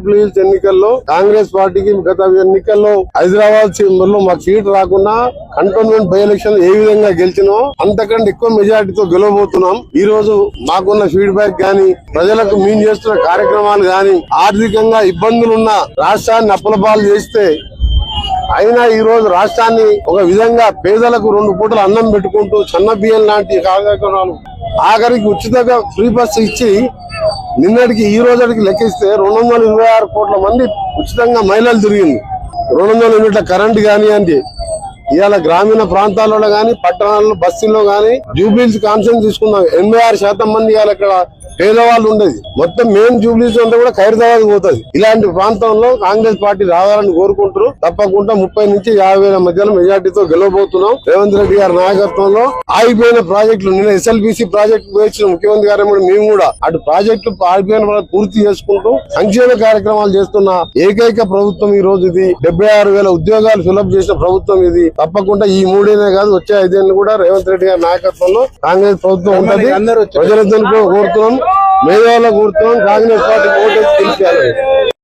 జూబ్లీహిల్స్ ఎన్నికల్లో కాంగ్రెస్ పార్టీకి గత ఎన్నికల్లో హైదరాబాద్లో మాకు సీట్ రాకుండా కంటోన్మెంట్ బై ఎలక్షన్ ఏ విధంగా గెలిచినో అంతకంటే ఎక్కువ మెజారిటీతో గెలవబోతున్నాం. ఈ రోజు మాకున్న ఫీడ్బ్యాక్ గాని ప్రజలకు మేము చేస్తున్న కార్యక్రమాలు గాని ఆర్థికంగా ఇబ్బందులున్న రాష్ట్రాన్ని అప్పులపాలు చేస్తే అయినా ఈ రోజు రాష్ట్రాన్ని ఒక విధంగా పేదలకు రెండు పూటలు అన్నం పెట్టుకుంటూ చిన్న బియ్యం లాంటి కార్యక్రమాలు ఆఖరికి ఉచితంగా ఫ్రీ బస్ ఇచ్చి నిన్నటికి ఈ రోజుకి లెక్కిస్తే రెండు వందల ఇరవై ఆరు కోట్ల మంది ఉచితంగా మహిళలు తిరిగింది. రెండు వందల యూనిట్ల కరెంట్ కానివ్వండి ఇవాళ గ్రామీణ ప్రాంతాలలో కానీ పట్టణాల్లో బస్సుల్లో గాని జూబిల్స్ కాన్సెన్స్ తీసుకున్నాం. ఎనభై ఆరు శాతం మంది ఇవాళ ఇక్కడ పేదవాళ్ళు ఉండేది. మొత్తం మెయిన్ జూబ్లీస్ అంతా కూడా ఖైరతాబాద్ పోతుంది. ఇలాంటి ప్రాంతంలో కాంగ్రెస్ పార్టీ రావాలని కోరుకుంటారు తప్పకుండా ముప్పై నుంచి యాభై వేల మధ్యలో మెజార్టీతో గెలవబోతున్నాం. రేవంత్ రెడ్డి గారి నాయకత్వంలో ఆగిపోయిన ప్రాజెక్టులు నిన్న ఎస్ఎల్బిసి ప్రాజెక్టు వేసిన ముఖ్యమంత్రి గారు మేము కూడా అటు ప్రాజెక్టులు ఆగిపోయిన ప్రాజెక్టు పూర్తి చేసుకుంటూ సంక్షేమ కార్యక్రమాలు చేస్తున్న ఏకైక ప్రభుత్వం ఈ రోజు ఇది. డెబ్బై ఆరు వేల ఉద్యోగాలు ఫిలప్ చేసిన ప్రభుత్వం ఇది. తప్పకుండా ఈ మూడేనే కాదు వచ్చే ఐదేళ్ళు కూడా రేవంత్ రెడ్డి గారి నాయకత్వంలో కాంగ్రెస్ ప్రభుత్వం ఉంటది. ప్రజలందరూ కోరుతున్నాం. మేధావుల కోరుతున్నాం కాంగ్రెస్ పార్టీ ఓటేసి గెలిపించాలి